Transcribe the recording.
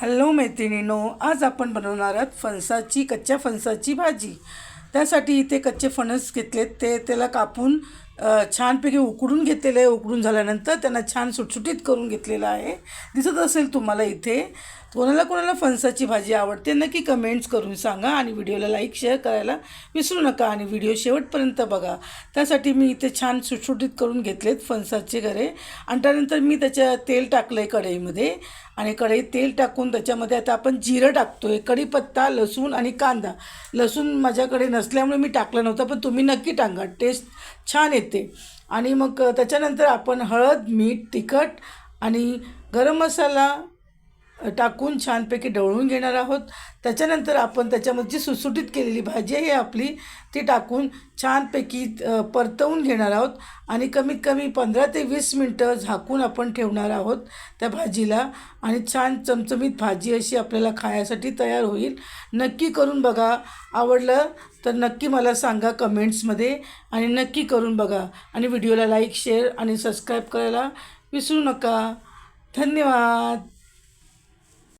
Hello मैत्रिणीनो आज आपण बनवणार आहोत फणसाची कच्च्या फणसाची भाजी. त्यासाठी इथे कच्चे फणस घेतलेत ते त्याला कापून छानपैकी उकडून घेतलेलं आहे. उकडून झाल्यानंतर त्यांना छान सुटसुटीत करून घेतलेलं आहे. दिसत असेल तुम्हाला इथे. कोणाला कोणाला फणसाची भाजी आवडते नक्की कमेंट्स करून सांगा आणि व्हिडिओला लाईक शेअर करायला विसरू नका. आणि व्हिडिओ शेवटपर्यंत बघा. त्यासाठी मी इथे छान सुटसुटीत करून घेतलेत फणसाचे गरे आणि त्यानंतर मी त्याच्या तेल टाकलं आहे कढईमध्ये. आणि कढईत तेल टाकून त्याच्यामध्ये आता आपण जिरं टाकतो आहे कढीपत्ता लसूण आणि कांदा. लसूण माझ्याकडे नसल्यामुळे मी टाकलं नव्हतं पण तुम्ही नक्की टाका. टेस्ट छान येते. आणि मग त्याच्यानंतर आपण हळद मीठ तिखट आणि गरम मसाला टाकून छानपैकी ढवळून घेणार आहोत. त्याच्यानंतर आपण त्याच्यामध्ये जी सुसुटीत केलेली भाजी आहे आपली ती टाकून छानपैकी परतवून घेणार आहोत. आणि कमीत कमी पंधरा ते वीस मिनटं झाकून आपण ठेवणार आहोत त्या भाजीला. आणि छान चमचमीत भाजी अशी आपल्याला खायासाठी तयार होईल. नक्की करून बघा. आवडलं तर नक्की मला सांगा कमेंट्समध्ये. आणि नक्की करून बघा. आणि व्हिडिओला लाईक शेअर आणि सबस्क्राईब करायला विसरू नका. धन्यवाद.